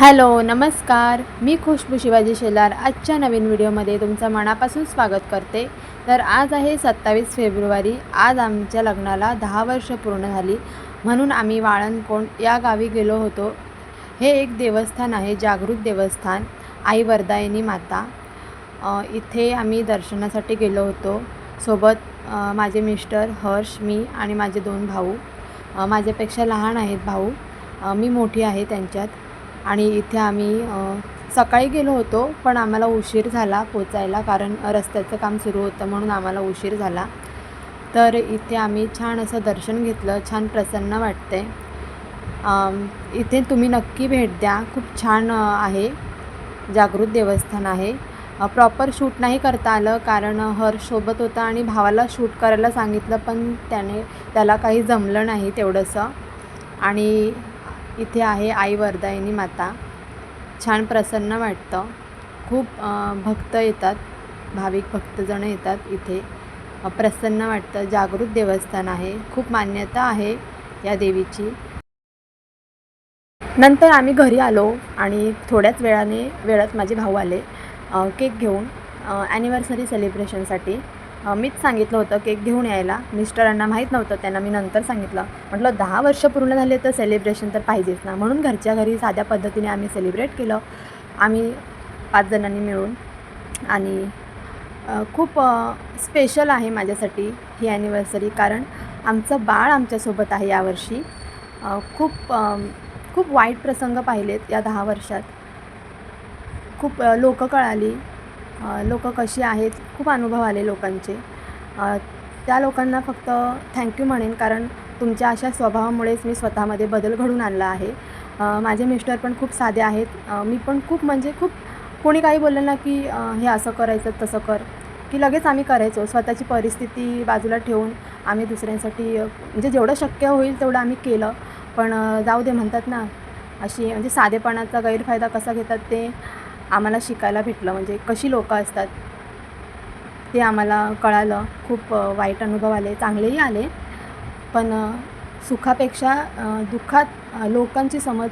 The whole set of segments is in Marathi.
हॅलो नमस्कार. मी खुशबू शिवाजी शेलार. आजच्या नवीन व्हिडिओमध्ये तुमचं मनापासून स्वागत करते. तर आज आहे सत्तावीस फेब्रुवारी. आज आमच्या लग्नाला दहा वर्ष पूर्ण झाली. म्हणून आम्ही वाळणकोंड या गावी गेलो होतो. हे एक देवस्थान आहे जागृत देवस्थान. आई वरदायिनी माता. इथे आम्ही दर्शनासाठी गेलो होतो. सोबत माझे मिस्टर हर्ष मी आणि माझे दोन भाऊ. माझ्यापेक्षा लहान आहेत भाऊ. मी मोठी आहे त्यांच्यात. आणि इथे आम्ही सकाळी गेलो होतो पण आम्हाला उशीर झाला पोचायला कारण रस्त्याचं काम सुरू होतं म्हणून आम्हाला उशीर झाला. तर इथे आम्ही छान असं दर्शन घेतलं छान प्रसन्न वाटते. इथे तुम्ही नक्की भेट द्या खूप छान आहे. जागृत देवस्थान आहे. प्रॉपर शूट नाही करता आलं कारण हर्ष सोबत होता आणि भावाला शूट करायला सांगितलं पण त्याने त्याला काही जमलं नाही तेवढंसं. आणि इथे आहे आई वरदायिनी माता. छान प्रसन्न वाटतं. खूप भक्त येतात. भाविक भक्तजणं येतात इथे. प्रसन्न वाटतं. जागृत देवस्थान आहे. खूप मान्यता आहे या देवीची. नंतर आम्ही घरी आलो आणि थोड्याच वेळाने वेळात माझे भाऊ आले. केक घेऊन ॲनिव्हर्सरी सेलिब्रेशनसाठी मीच सांगितलं होतं केक घेऊन यायला. मिस्टरांना माहीत नव्हतं त्यांना मी नंतर सांगितलं. म्हटलं दहा वर्ष पूर्ण झाले तर सेलिब्रेशन तर पाहिजेच ना. म्हणून घरच्या घरी साध्या पद्धतीने आम्ही सेलिब्रेट केलं. आम्ही पाच जणांनी मिळून. आणि खूप स्पेशल आहे माझ्यासाठी ही ॲनिव्हर्सरी कारण आमचं बाळ आमच्यासोबत आहे यावर्षी. खूप खूप वाईट प्रसंग पाहिलेत या दहा वर्षात. खूप लोकं कळाली. लोक कशी आहेत खूप अनुभव आले लोकांचे. त्या लोकांना फक्त थँक्यू म्हणेन कारण तुमच्या अशा स्वभावामुळेच मी स्वतःमध्ये बदल घडून आणला आहे. माझे मिस्टर पण खूप साधे आहेत. मी पण खूप म्हणजे खूप कोणी काही बोललं ना की हे असं करायचं तसं कर की लगेच आम्ही करायचो. स्वतःची परिस्थिती बाजूला ठेवून आम्ही दुसऱ्यांसाठी म्हणजे जेवढं शक्य होईल तेवढं आम्ही केलं. पण जाऊ दे म्हणतात ना अशी म्हणजे साधेपणाचा गैरफायदा कसा घेतात ते आम्हाला शिकायला भेटलं. म्हणजे कशी लोकं असतात ते आम्हाला कळालं. खूप वाईट अनुभव आले चांगलेही आले. पण सुखापेक्षा दुःखात लोकांची समज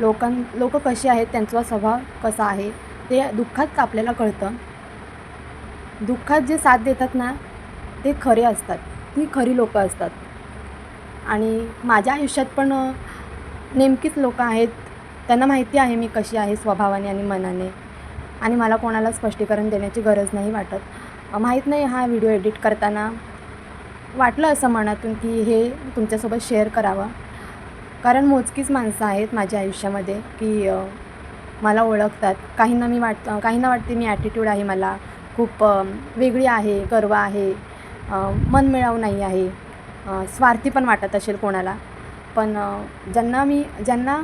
लोकां लोक कशी आहेत त्यांचा स्वभाव कसा आहे ते दुःखात आपल्याला कळतं. दुःखात जे साथ देतात ना ते खरे असतात. ती खरी लोकं असतात. आणि माझ्या आयुष्यात पण नेमकीच लोकं आहेत त्यांना माहिती आहे मी कशी आहे स्वभावाने आणि मनाने. आणि मला कोणाला स्पष्टीकरण देण्याची गरज नाही वाटत. माहीत नाही हा व्हिडिओ एडिट करताना वाटलं असं मनातून की हे तुमच्यासोबत शेअर करावं. कारण मोजकीच माणसं आहेत माझ्या आयुष्यामध्ये की मला ओळखतात. काहींना मी वाट काहींना वाटते मी ॲटिट्यूड आहे मला खूप वेगळी आहे गर्व आहे मन मिळावू नाही आहे स्वार्थी पण वाटत असेल कोणाला. पण ज्यांना मी ज्यांना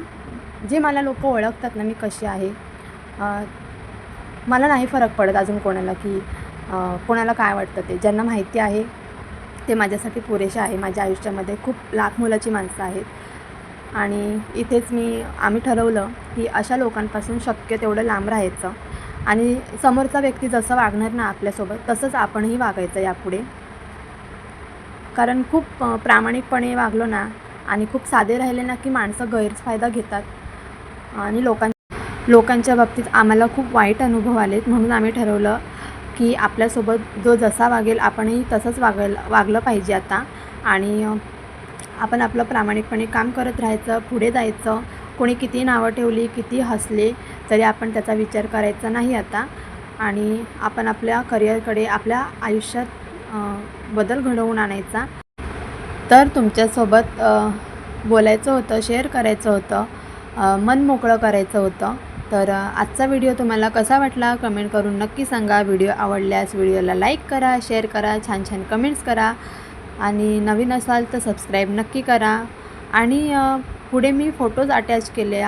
जे मला लोक ओळखतात ना मी कशी आहे मला नाही फरक पडत अजून कोणाला की कोणाला काय वाटतं ते. ज्यांना माहिती आहे ते माझ्यासाठी पुरेसे आहे. माझ्या आयुष्यामध्ये खूप लाख मुलाची माणसं आहेत. आणि इथेच मी आम्ही ठरवलं की अशा लोकांपासून शक्य तेवढं लांब राहायचं. आणि समोरचा व्यक्ती जसं वागणार ना आपल्यासोबत तसंच आपणही वागायचं यापुढे. कारण खूप प्रामाणिकपणे वागलो ना आणि खूप साधे राहिले ना की माणसं गैरफायदा घेतात. आणि लोकां लोकांच्या बाबतीत आम्हाला खूप वाईट अनुभव आलेत. म्हणून आम्ही ठरवलं की आपल्यासोबत जो जसा वागेल आपणही तसंच वागेल वागलं पाहिजे आता. आणि आपण आपलं प्रामाणिकपणे काम करत राहायचं पुढे जायचं. कोणी किती नावं ठेवली किती हसले तरी आपण त्याचा विचार करायचा नाही आता. आणि आपण आपल्या करिअरकडे आपल्या आयुष्यात बदल घडवून आणायचा. तर तुमच्यासोबत बोलायचं होतं शेअर करायचं होतं. मन मोकळं करायचं होतं. तर आजचा व्हिडिओ तुम्हाला कसा वाटला कमेंट करून नक्की सांगा. व्हिडिओ आवडल्यास व्हिडिओला लाईक करा शेअर करा छान छान कमेंट्स करा. आणि नवीन असाल तर सबस्क्राईब नक्की करा. आणि पुढे मी फोटोज अटॅच केले